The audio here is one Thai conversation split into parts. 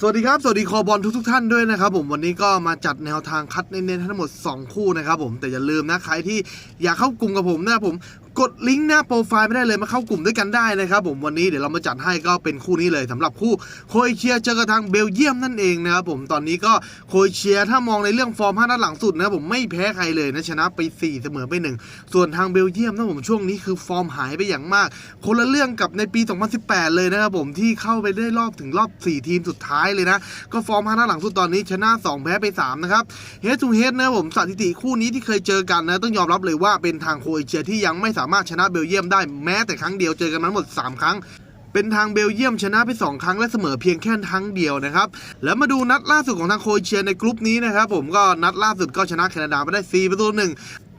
สวัสดีครับ สวัสดีคอบอลทุกทท่านด้วยนะครับผมวันนี้ก็มาจัดแนวทางคัดเน้นๆทั้งหมด 2 คู่นะครับผมแต่อย่าลืมนะใครที่อยากเข้ากลุ่มกับผมนะครับผม กดลิงก์หน้าโปรไฟล์ไม่ได้เลยมาเข้ากลุ่มด้วยกันได้นะครับผมวันนี้เดี๋ยวเรามาจัดให้ก็เป็นคู่นี้เลยสำหรับคู่โครเอเชียเจอกับทางเบลเยียมนั่นเองนะครับผมตอนนี้ก็โครเอเชียถ้ามองในเรื่องฟอร์มห้านัดหลังสุดนะครับผมไม่แพ้ใครเลยนะชนะไป 4 เสมอไป 1 ส่วนทางเบลเยียมนะผมช่วงนี้คือฟอร์มหายไปอย่างมาก คนละเรื่องกับในปี 2018 เลยนะครับผมที่เข้าไปได้รอบถึงรอบ 4 ทีมสุดท้ายเลยนะ ก็ฟอร์มห้านัดหลังสุดตอนนี้ชนะ 2 แพ้ไป 3 นะครับเฮดทูเฮดนะครับผมสถิติคู่นี้ที่เคยเจอกันนะต้องยอมรับเลยว่าเป็นทางโครเอเชียที่ยังไม่สามารถชนะเบลเยียมได้แม้แต่ครั้งเดียวเจอกันมาทั้งหมด 3 ครั้งเป็นทางเบลเยียมชนะไป 2 ครั้งและเสมอเพียงแค่ครั้งเดียวนะครับ แล้วมาดูนัดล่าสุดของทางโคเอเชียในกลุ่มนี้นะครับผมก็นัดล่าสุดก็ชนะแคนาดาไปได้4ประตูหนึ่ง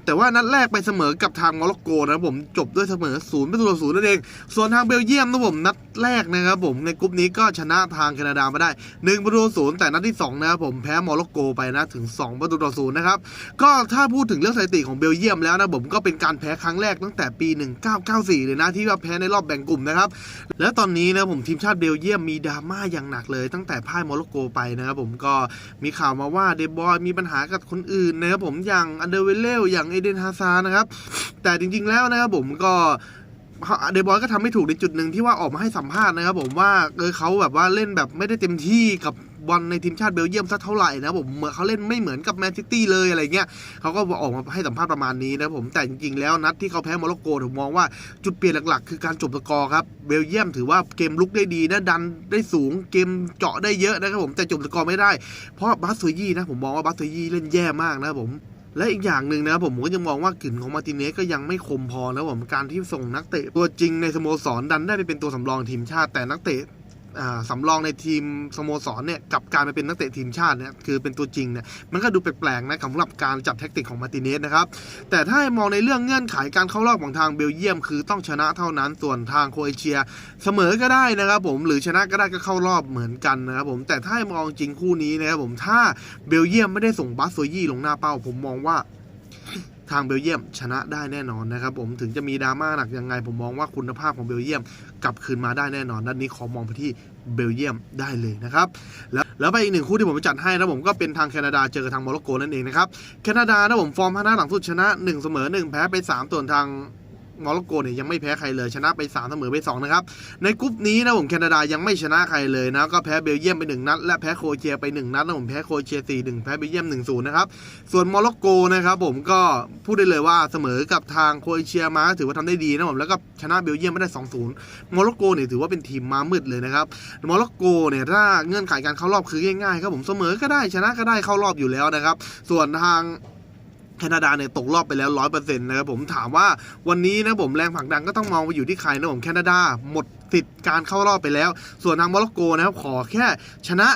แต่ว่านัดแรกไปเสมอกับทางโมร็อกโกนะผมจบด้วยเสมอศูนย์ประตูต่อศูนย์นั่นเอง ส่วนทางเบลเยียมนะผมนัดแรกนะครับผมในกลุ่มนี้ก็ชนะทางแคนาดามาได้1ประตูศูนย์แต่นัดที่สองนะครับผมแพ้โมร็อกโกไปนะถึง 2 ประตูต่อศูนย์นะครับก็ถ้าพูดถึงเรื่องสถิติของเบลเยียมแล้วนะผมก็เป็นการแพ้ครั้งแรกตั้งแต่ปี 1994 เลยนะที่ว่าแพ้ในรอบแบ่งกลุ่มนะครับแล้วตอนนี้นะผมทีมชาติเบลเยียมมีดราม่าอย่างหนักเลย ตั้งแต่พ่ายโมร็อกโกไปนะครับผมก็มีข่าวมาว่าเดบอยมีปัญหากับคนอื่นนะครับผมอย่างอันเดอร์เวลเลลอย่างเอเดนฮาซานะครับ แต่จริง ๆ แล้วนะครับผมก็เดบอยก็ทำไม่ถูกในจุดหนึ่งที่ว่าออกมาให้สัมภาษณ์นะครับผมว่าเออเขาแบบว่าเล่นแบบไม่ได้เต็มที่กับบอลในทีมชาติเบลเยียมสักเท่าไหร่นะผมเหมือนเขาเล่นไม่เหมือนกับแมนซิตี้เลยอะไรเงี้ยเขาก็ออกมาให้สัมภาษณ์ประมาณนี้นะผมแต่จริงๆแล้วนัดที่เขาแพ้โมร็อกโกผมมองว่าจุดเปลี่ยนหลักๆ คือการจบสกอร์ครับเบลเยียมถือว่าเกมลุกได้ดีนะดันได้สูงเกมเจาะได้เยอะนะครับผมแต่จบสกอร์ไม่ได้เพราะบาสโซยี่นะผมมองว่าบาสโซยี่เล่นแย่มากนะครับผม และอีกอย่างหนึ่งนะครับผมก็ยังมองว่ากลิ่นของมาติเนสก็ยังไม่คมพอนะผมการที่ส่งนักเตะตัวจริงในสโมสรดันได้ไปเป็นตัวสำรองทีมชาติแต่นักเตะ สำรองในทีมสโมสรเนี่ยกับการไปเป็นนักเตะทีมชาติเนี่ยคือเป็นตัวจริงเนี่ยมันก็ดูแปลกๆนะสำหรับการจัดแท็กติกของมาติเนสนะครับแต่ถ้ามองในเรื่องเงื่อนไขการเข้ารอบของทางเบลเยียม คือต้องชนะเท่านั้นส่วนทางโครเอเชีย เสมอก็ได้นะครับผมหรือชนะก็ได้ก็เข้ารอบเหมือนกันนะครับผมแต่ถ้ามองจริงคู่นี้นะครับผมถ้าเบลเยียมไม่ได้ส่งบาสโซยี่ลงหน้าเป้า ผมมองว่า ทางเบลเยียมชนะได้แน่นอนนะครับผมถึงจะมีดราม่าหนักยังไง ผมมองว่าคุณภาพของเบลเยียมกลับคืนมาได้แน่นอนนัดนนี้ขอมองไปที่เบลเยียมได้เลยนะครับแล้วแล้วไปอีกหนึ่งคู่ที่ผมจัดให้นะผมก็เป็นทางแคนาดาเจอกับทางโมร็อกโกนั่นเองนะครับแคนาดานะผมฟอร์มพนัดหลังสุดชนะ 1 เสมอ 1 แพ้ไป3ส่วนทาง มร็อกโกเนี่ยยังไม่แพ้ใครเลยชนะไป3เสมอไป2นะครับในกลุ่มนี้นะผมแคนาดายังไม่ชนะใครเลยนะก็แพ้เบลเยียมไป1นัดและแพ้โคเอเชียไป1นัดนะผมแพ้โคเอเชีย4-1แพ้เบลเยียม1-0นะครับส่วนโมร็อกโกนะครับผมก็พูดได้เลยว่าเสมอกับทางโคเอเชียมาถือว่าทำได้ดีนะผมแล้วก็ชนะเบลเยียมไม่ได้2-0โมร็อกโกเนี่ยถือว่าเป็นทีมมามืดเลยนะครับโมร็อกโกเนี่ยถ้าเงื่อนไขการเข้ารอบคือง่ายๆครับผมเสมอก็ได้ชนะก็ได้เข้ารอบอยู่แล้วนะครับส่วนทาง แคนาดาเนี่ยตกรอบไปแล้วร้อยเปอร์เซ็นต์นะครับผมถามว่าวันนี้นะผมแรงผลักดันก็ต้องมองไปอยู่ที่ใครนะผมแคนาดาหมดสิทธิ์การเข้ารอบไปแล้ว ส่วนทางโมร็อกโกนะครับขอแค่ชนะ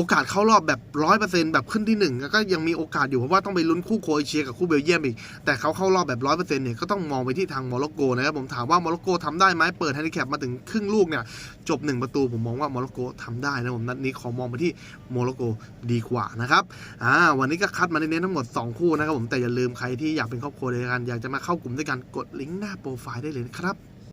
โอกาสเข้ารอบแบบร้อยเปอร์เซ็นต์แบบขึ้นที่หนึ่งแล้วก็ยังมีโอกาสอยู่เพราะว่าต้องไปลุ้นคู่โครเอเชียกับคู่เบลเยียมอีก แต่เขาเข้ารอบแบบร้อยเปอร์เซ็นต์เนี่ยก็ต้องมองไปที่ทางโมร็อกโกนะครับผมถามว่าโมร็อกโกทำได้ไหมเปิดแฮนดิแคปมาถึงครึ่งลูกเนี่ยจบ1ประตูผมมองว่าโมร็อกโกทำได้นะผมนัดนี้ขอมองไปที่โมร็อกโกดีกว่านะครับอ่าวันนี้ก็คัดมาเน้นทั้งหมด 2 คู่นะครับผมแต่อย่าลืมใครที่อยากเป็นครอบครัวเดียวกันอยากจะมาเข้ากลุ่มด้วยกันกดลิงก์หน้าโปรไฟล์ได้เลยนะครับ